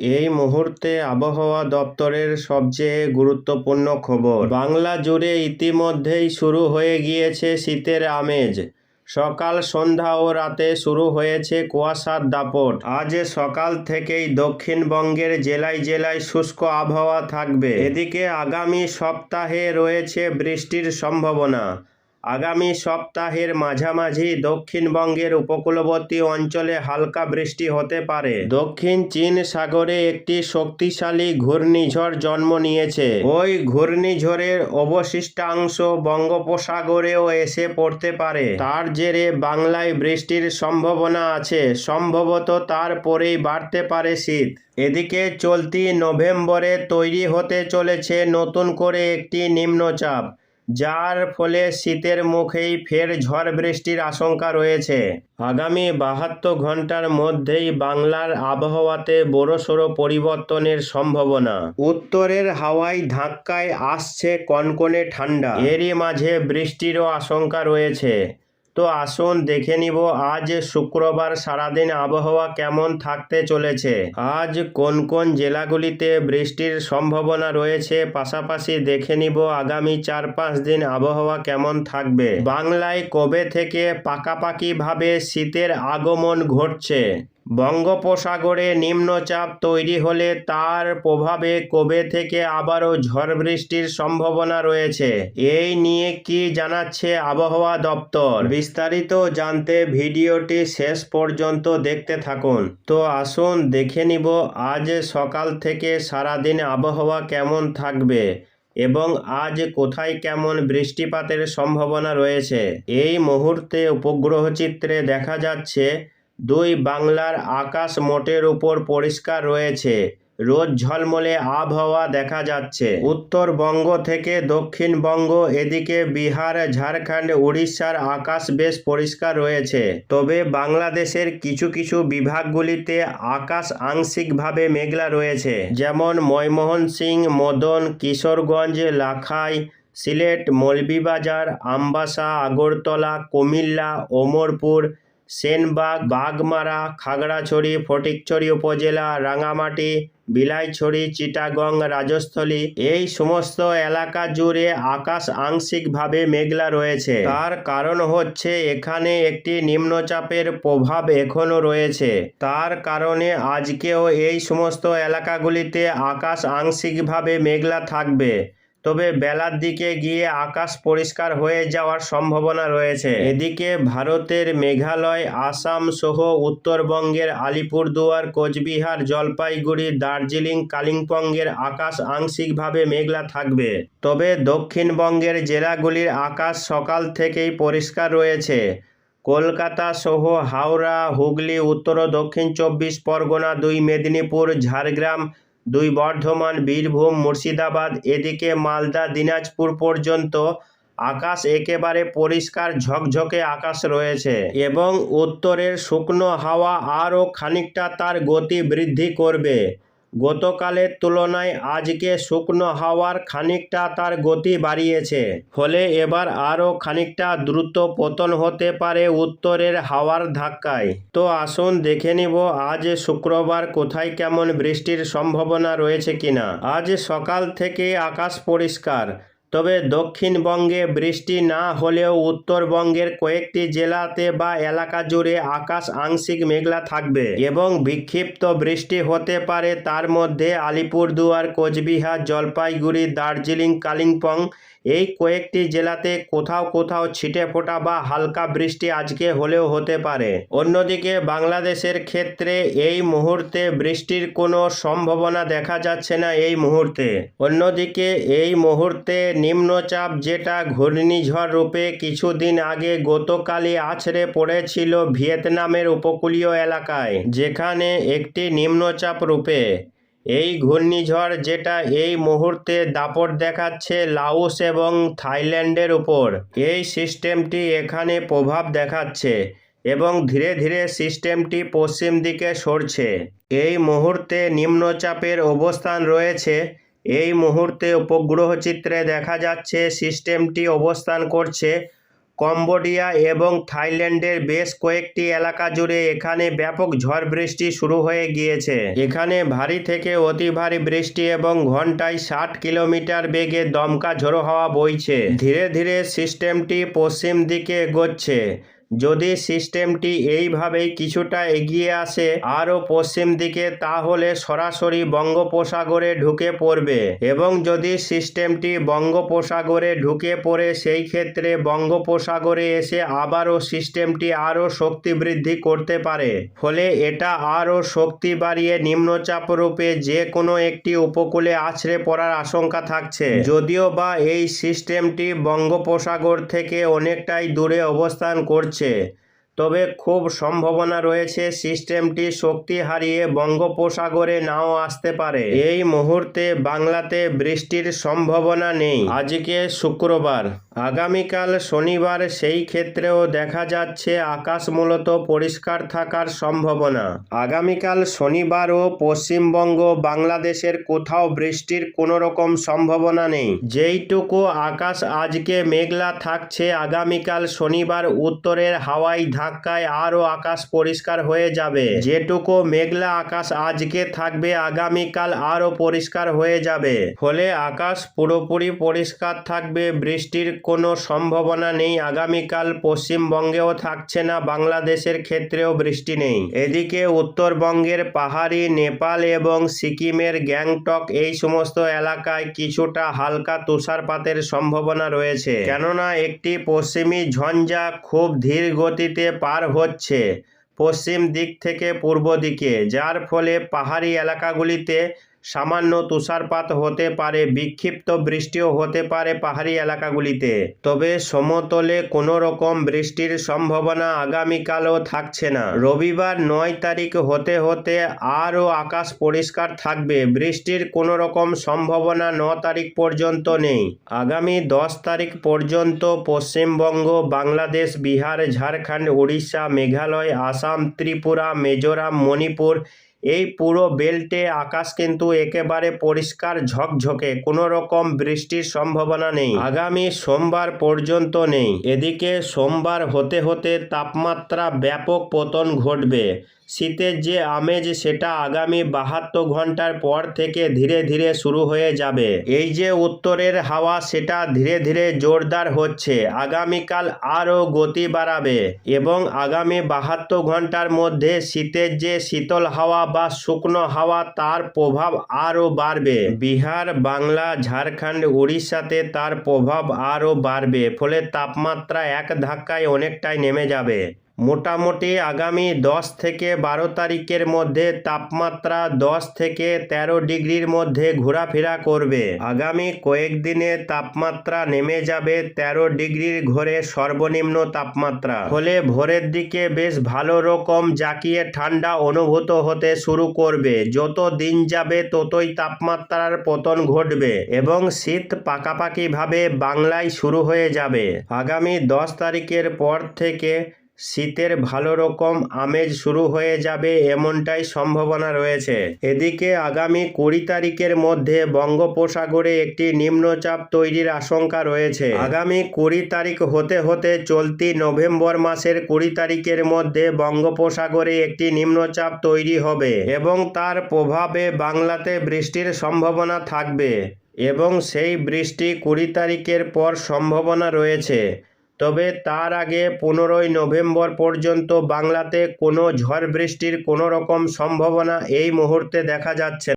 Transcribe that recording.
এই মুহূর্তে আবহাওয়া দপ্তরের সবচেয়ে গুরুত্বপূর্ণ খবর। বাংলা জুড়ে ইতিমধ্যেই শুরু হয়ে গিয়েছে শীতের আমেজ। সকাল, সন্ধ্যা ও রাতে শুরু হয়েছে কুয়াশার দাপট। আজ সকাল থেকেই দক্ষিণবঙ্গের জেলায় জেলায় শুষ্ক আবহাওয়া থাকবে। এদিকে আগামী সপ্তাহে রয়েছে বৃষ্টির সম্ভাবনা। আগামী সপ্তাহের মাঝামাঝি দক্ষিণবঙ্গের উপকূলবর্তী অঞ্চলে হালকা বৃষ্টি হতে পারে। দক্ষিণ চীন সাগরে একটি শক্তিশালী ঘূর্ণিঝড় জন্ম নিয়েছে। ওই ঘূর্ণিঝড়ের অবশিষ্টাংশ বঙ্গোপসাগরেও এসে পড়তে পারে। তার জেরে বাংলায় বৃষ্টির সম্ভাবনা আছে। সম্ভবত তারপরেই বাড়তে পারে শীত। এদিকে চলতি নভেম্বরে তৈরি হতে চলেছে নতুন করে একটি নিম্নচাপ। যার ফলে শীতের মুখেই ফের ঝড় বৃষ্টির আশঙ্কা রয়েছে। আগামী বাহাত্তর ঘণ্টার মধ্যেই বাংলার আবহাওয়াতে বড়সড় পরিবর্তনের সম্ভাবনা। উত্তরের হাওয়ায় ধাক্কায় আসছে কনকনে ঠান্ডা। এরই মাঝে বৃষ্টিরও আশঙ্কা রয়েছে। তো আসুন দেখে নিব, আজ শুক্রবার সারাদিন আবহাওয়া কেমন থাকতে চলেছে? আজ কোন কোন জেলাগুলিতে বৃষ্টির সম্ভাবনা রয়েছে? পাশাপাশি দেখে নিব আগামী চার পাঁচ দিন আবহাওয়া কেমন থাকবে? বাংলায় কবে থেকে পাকাপাকিভাবে শীতের আগমন ঘটছে? বঙ্গোপসাগরে নিম্নচাপ তৈরি হলে তার প্রভাবে কবে থেকে আবারও ঝড় বৃষ্টির সম্ভাবনা রয়েছে? এই নিয়ে কি জানাচ্ছে আবহাওয়া দপ্তর? বিস্তারিত জানতে ভিডিওটি শেষ পর্যন্ত দেখতে থাকুন। তো আসুন দেখে নিব আজ সকাল থেকে সারাদিন আবহাওয়া কেমন থাকবে এবং আজ কোথায় কেমন বৃষ্টিপাতের সম্ভাবনা রয়েছে? এই মুহূর্তে উপগ্রহ চিত্রে দেখা যাচ্ছে দুই বাংলার আকাশ মোটের উপর পরিষ্কার রয়েছে। রোদ ঝলমলে আবহাওয়া দেখা যাচ্ছে। উত্তরবঙ্গ থেকে দক্ষিণবঙ্গ, এদিকে বিহার, ঝাড়খণ্ড, উড়িষ্যার আকাশ বেশ পরিষ্কার রয়েছে। তবে বাংলাদেশের কিছু কিছু বিভাগগুলিতে আকাশ আংশিকভাবে মেঘলা রয়েছে। যেমন ময়মোহন সিং মদন, কিশোরগঞ্জ, লাখাই, সিলেট, মৌলভীবাজার, আমবাসা, আগরতলা, কুমিল্লা, ওমরপুর সেনবাগ, বাগমারা, খাগড়াছড়ি, ফটিকছড়ি উপজেলা, রাঙামাটি, বিলাইছড়ি, চিটাগং, রাজস্থলী এই সমস্ত এলাকা জুড়ে আকাশ আংশিকভাবে মেঘলা রয়েছে। তার কারণ হচ্ছে এখানে একটি নিম্নচাপের প্রভাব এখনও রয়েছে। তার কারণে আজকেও এই সমস্ত এলাকাগুলিতে আকাশ আংশিকভাবে মেঘলা থাকবে। তবে বেলার দিকে গিয়ে আকাশ পরিষ্কার হয়ে যাওয়ার সম্ভাবনা রয়েছে। এদিকে ভারতের মেঘালয়, আসাম সহ উত্তরবঙ্গের আলিপুরদুয়ার, কোচবিহার, জলপাইগুড়ি, দার্জিলিং, কালিম্পংয়ের আকাশ আংশিকভাবে মেঘলা থাকবে। তবে দক্ষিণবঙ্গের জেলাগুলির আকাশ সকাল থেকেই পরিষ্কার রয়েছে। কলকাতা সহ হাওড়া, হুগলি, উত্তর ও দক্ষিণ চব্বিশ পরগনা, দুই মেদিনীপুর, ঝাড়গ্রাম দুই বর্ধমান, বীরভূম, মুর্শিদাবাদ, এদিকে মালদা, দিনাজপুর পর্যন্ত আকাশ একেবারে পরিষ্কার ঝকঝকে আকাশ রয়েছে এবং উত্তরের শুকনো হাওয়া আরও খানিকটা তার গতি বৃদ্ধি করবে। গতকালের তুলনায় আজকে শুকনো হাওয়ার খানিকটা তার গতি বাড়িয়েছে। ফলে এবার আরও খানিকটা দ্রুত পতন হতে পারে উত্তরের হাওয়ার ধাক্কায়। তো আসুন দেখে নিব আজ শুক্রবার কোথায় কেমন বৃষ্টির সম্ভাবনা রয়েছে কিনা। আজ সকাল থেকে আকাশ পরিষ্কার। তবে দক্ষিণবঙ্গে বৃষ্টি না হলেও উত্তরবঙ্গের কয়েকটি জেলাতে বা এলাকা জুড়ে আকাশ আংশিক মেঘলা থাকবে এবং বিক্ষিপ্ত বৃষ্টি হতে পারে। তার মধ্যে আলিপুরদুয়ার, কোচবিহার, জলপাইগুড়ি, দার্জিলিং, কালিম্পং এই কয়েকটি জেলাতে কোথাও কোথাও ছিটে ফোটা বা হালকা বৃষ্টি আজকে হলেও হতে পারে। অন্যদিকে বাংলাদেশের ক্ষেত্রে এই মুহূর্তে বৃষ্টির কোনো সম্ভাবনা দেখা যাচ্ছে না এই মুহূর্তে। অন্যদিকে এই মুহূর্তে নিম্নচাপ যেটা ঘূর্ণিঝড় রূপে কিছুদিন আগে গতকালই আছড়ে পড়েছিল ভিয়েতনামের উপকূলীয় এলাকায়, যেখানে একটি নিম্নচাপ রূপে। এই ঘূর্ণিঝড় যেটা এই মুহূর্তে দাপট দেখাচ্ছে লাওস এবং থাইল্যান্ডের উপর। এই সিস্টেমটি এখানে প্রভাব দেখাচ্ছে এবং ধীরে ধীরে সিস্টেমটি পশ্চিম দিকে সরছে। এই মুহূর্তে নিম্নচাপের অবস্থান রয়েছে। এই মুহূর্তে উপগ্রহ চিত্রে দেখা যাচ্ছে সিস্টেমটি অবস্থান করছে কম্বোডিয়া এবং থাইল্যান্ডের বেশ কয়েকটি এলাকা জুড়ে এখানে ব্যাপক ঝড় বৃষ্টি শুরু হয়ে গিয়েছে। এখানে ভারী থেকে অতি ভারী বৃষ্টি এবং ঘন্টায় ষাট কিলোমিটার বেগে দমকা ঝোড়ো হাওয়া বইছে। ধীরে ধীরে সিস্টেমটি পশ্চিম দিকে এগোচ্ছে। যদি সিস্টেমটি এইভাবেই কিছুটা এগিয়ে আসে আরও পশ্চিম দিকে, তাহলে সরাসরি বঙ্গোপসাগরে ঢুকে পড়বে। এবং যদি সিস্টেমটি বঙ্গোপসাগরে ঢুকে পড়ে, সেই ক্ষেত্রে বঙ্গোপসাগরে এসে আবারও সিস্টেমটি আরও শক্তি বৃদ্ধি করতে পারে। ফলে এটা আরও শক্তি বাড়িয়ে নিম্নচাপ রূপে যে কোনো একটি উপকূলে আছড়ে পড়ার আশঙ্কা থাকছে। যদিও বা এই সিস্টেমটি বঙ্গোপসাগর থেকে অনেকটাই দূরে অবস্থান করছে তবে খুব সম্ভাবনা রয়েছে সিস্টেমটি শক্তি হারিয়ে বঙ্গোপসাগরে নাও আসতে পারে। এই মুহূর্তে বাংলাতে বৃষ্টির সম্ভাবনা নেই। আজকে শুক্রবার। আগামীকাল শনিবার সেই ক্ষেত্রেও দেখা যাচ্ছে আকাশ মূলত পরিষ্কার থাকার সম্ভাবনা। আগামীকাল শনিবারও পশ্চিমবঙ্গ বাংলাদেশের কোথাও বৃষ্টির কোনো রকম সম্ভাবনা নেই। যেইটুকু আকাশ আজকে মেঘলা থাকছে, আগামীকাল শনিবার উত্তরের হাওয়াই ধাক্কায় আরও আকাশ পরিষ্কার হয়ে যাবে। যেটুকু মেঘলা আকাশ আজকে থাকবে, আগামীকাল আরও পরিষ্কার হয়ে যাবে। ফলে আকাশ পুরোপুরি পরিষ্কার থাকবে, বৃষ্টির কোনো সম্ভাবনা নেই। আগামীকাল পশ্চিমবঙ্গেও থাকছে না, বাংলাদেশের ক্ষেত্রেও বৃষ্টি নেই। এদিকে উত্তরবঙ্গের পাহাড়ি নেপাল এবং সিকিমের গ্যাংটক এই সমস্ত এলাকায় কিছুটা হালকা তুষারপাতের সম্ভাবনা রয়েছে। কেননা একটি পশ্চিমী ঝঞ্ঝা খুব ধীর গতিতে পার হচ্ছে পশ্চিম দিক থেকে পূর্ব দিকে, যার ফলে পাহাড়ি এলাকাগুলিতে সামান্য তুষারপাত হতে পারে, বিক্ষিপ্ত বৃষ্টিও হতে পারে পাহাড়ি এলাকাগুলিতে। তবে সমতলে কোনো রকম বৃষ্টির সম্ভাবনা আগামীকালও থাকছে না। রবিবার নয় তারিখ হতে হতে আরও আকাশ পরিষ্কার থাকবে। বৃষ্টির কোনো রকম সম্ভাবনা ন তারিখ পর্যন্ত নেই। আগামী দশ তারিখ পর্যন্ত পশ্চিমবঙ্গ, বাংলাদেশ, বিহার, ঝাড়খণ্ড উড়িষ্যা মেঘালয়, আসাম, ত্রিপুরা, মিজোরাম, মণিপুর এই পুরো বেল্টে আকাশ কিন্তু একেবারে পরিষ্কার ঝকঝকে কোনো রকম বৃষ্টির সম্ভাবনা নেই। আগামী সোমবার পর্যন্ত নেই। এদিকে সোমবার হতে হতে তাপমাত্রা ব্যাপক পতন ঘটবে। শীতের যে আমেজ, সেটা আগামী বাহাত্তর ঘণ্টার পর থেকে ধীরে ধীরে শুরু হয়ে যাবে। এই যে উত্তরের হাওয়া, সেটা ধীরে ধীরে জোরদার হচ্ছে। আগামীকাল আরও গতি বাড়াবে এবং আগামী বাহাত্তর ঘণ্টার মধ্যে শীতের যে শীতল হাওয়া বা শুকনো হাওয়া, তার প্রভাব আরও বাড়বে। বিহার, বাংলা, ঝাড়খণ্ড উড়িষ্যাতে তার প্রভাব আরও বাড়বে, ফলে তাপমাত্রা এক ধাক্কায় অনেকটাই নেমে যাবে। মোটামুটি আগামী দশ থেকে বারো তারিখের মধ্যে তাপমাত্রা দশ থেকে তেরো ডিগ্রির মধ্যে ঘোরাফেরা করবে। আগামী কয়েকদিনে তাপমাত্রা নেমে যাবে তেরো ডিগ্রির ঘরে সর্বনিম্ন তাপমাত্রা। ফলে ভোরের দিকে বেশ ভালো রকম জাকিয়ে ঠান্ডা অনুভূত হতে শুরু করবে। যত দিন যাবে ততই তাপমাত্রার পতন ঘটবে এবং শীত পাকাপাকিভাবে বাংলায় শুরু হয়ে যাবে। আগামী দশ তারিখের পর থেকে শীতের ভালো রকম আমেজ শুরু হয়ে যাবে এমনটাই সম্ভাবনা রয়েছে। এদিকে আগামী কুড়ি তারিখের মধ্যে বঙ্গোপসাগরে একটি নিম্নচাপ তৈরির আশঙ্কা রয়েছে। আগামী কুড়ি তারিখ হতে হতে চলতি নভেম্বর মাসের কুড়ি তারিখের মধ্যে বঙ্গোপসাগরে একটি নিম্নচাপ তৈরি হবে এবং তার প্রভাবে বাংলাতে বৃষ্টির সম্ভাবনা থাকবে এবং সেই বৃষ্টি কুড়ি তারিখের পর সম্ভাবনা রয়েছে। তবে তার আগে পনেরোই নভেম্বর পর্যন্ত বাংলাতে কোনো ঝড় বৃষ্টির কোনো রকম সম্ভাবনা এই মুহূর্তে দেখা যাচ্ছে।